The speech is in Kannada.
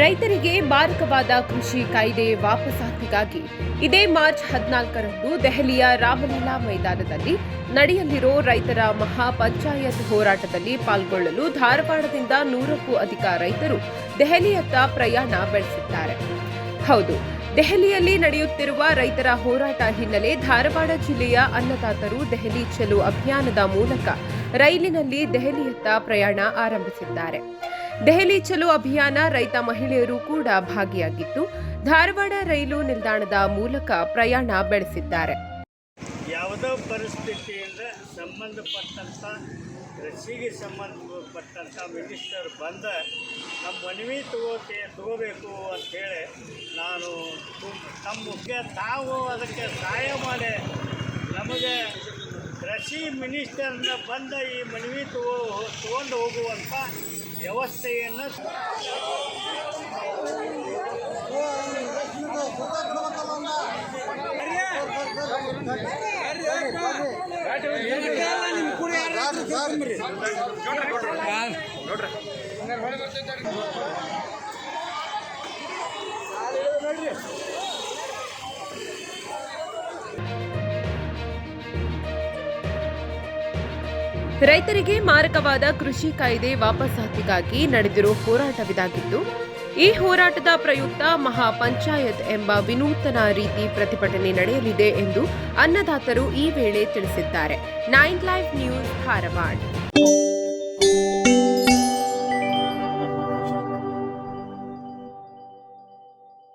ರೈತರಿಗೆ ಮಾರಕವಾದ ಕೃಷಿ ಕಾಯ್ದೆ ವಾಪಸಾತಿಗಾಗಿ ಇದೇ ಮಾರ್ಚ್ ಹದಿನಾಲ್ಕರಂದು ದೆಹಲಿಯ ರಾಮಲೀಲಾ ಮೈದಾನದಲ್ಲಿ ನಡೆಯಲಿರೋ ರೈತರ ಮಹಾ ಪಂಚಾಯತ್ ಹೋರಾಟದಲ್ಲಿ ಪಾಲ್ಗೊಳ್ಳಲು ಧಾರವಾಡದಿಂದ ನೂರಕ್ಕೂ ಅಧಿಕ ರೈತರು ದೆಹಲಿಯತ್ತ ಪ್ರಯಾಣ ಬೆಳೆಸಿದ್ದಾರೆ. ಹೌದು, ದೆಹಲಿಯಲ್ಲಿ ನಡೆಯುತ್ತಿರುವ ರೈತರ ಹೋರಾಟ ಹಿನ್ನೆಲೆ ಧಾರವಾಡ ಜಿಲ್ಲೆಯ ಅನ್ನದಾತರು ದೆಹಲಿ ಚಲೋ ಅಭಿಯಾನದ ಮೂಲಕ ರೈಲಿನಲ್ಲಿ ದೆಹಲಿಯತ್ತ ಪ್ರಯಾಣ ಆರಂಭಿಸಿದ್ದಾರೆ. ದೆಹಲಿ ಚಲೋ ಅಭಿಯಾನ ರೈತ ಮಹಿಳೆಯರು ಕೂಡ ಭಾಗಿಯಾಗಿದ್ದು, ಧಾರವಾಡ ರೈಲು ನಿಲ್ದಾಣದ ಮೂಲಕ ಪ್ರಯಾಣ ಬೆಳೆಸಿದ್ದಾರೆ. ಯಾವುದೋ ಪರಿಸ್ಥಿತಿಯಿಂದ ಸಂಬಂಧಪಟ್ಟಂಥ, ಕೃಷಿಗೆ ಸಂಬಂಧಪಟ್ಟಂಥ ಮಿನಿಸ್ಟರ್ ಬಂದ, ನಮ್ಮ ಮನವಿ ತಗೋಕೆ, ತಗೋಬೇಕು ಅಂಥೇಳಿ ನಾನು ತಮ್ಮ ಮುಖ್ಯ ತಾವು ಅದಕ್ಕೆ ಸಹಾಯ ಮಾಡಿ, ನಮಗೆ ಕೃಷಿ ಮಿನಿಸ್ಟರ್ನ ಬಂದ ಈ ಮನವಿ ತಗೋ ತಗೊಂಡು ಹೋಗುವಂಥ ವ್ಯವಸ್ಥೆಯನ್ನು ರೈತರಿಗೆ ಮಾರಕವಾದ ಕೃಷಿ ಕಾಯ್ದೆ ವಾಪಸಾತಿಗಾಗಿ ನಡೆದಿರೋ ಹೋರಾಟವಿದಾಗಿದ್ದು, ಈ ಹೋರಾಟದ ಪ್ರಯುಕ್ತ ಮಹಾ ಪಂಚಾಯತ್ ಎಂಬ ವಿನೂತನ ರೀತಿ ಪ್ರತಿಭಟನೆ ನಡೆಯಲಿದೆ ಎಂದು ಅನ್ನದಾತರು ಈ ವೇಳೆ ತಿಳಿಸಿದ್ದಾರೆ. Nine life news Dharwad.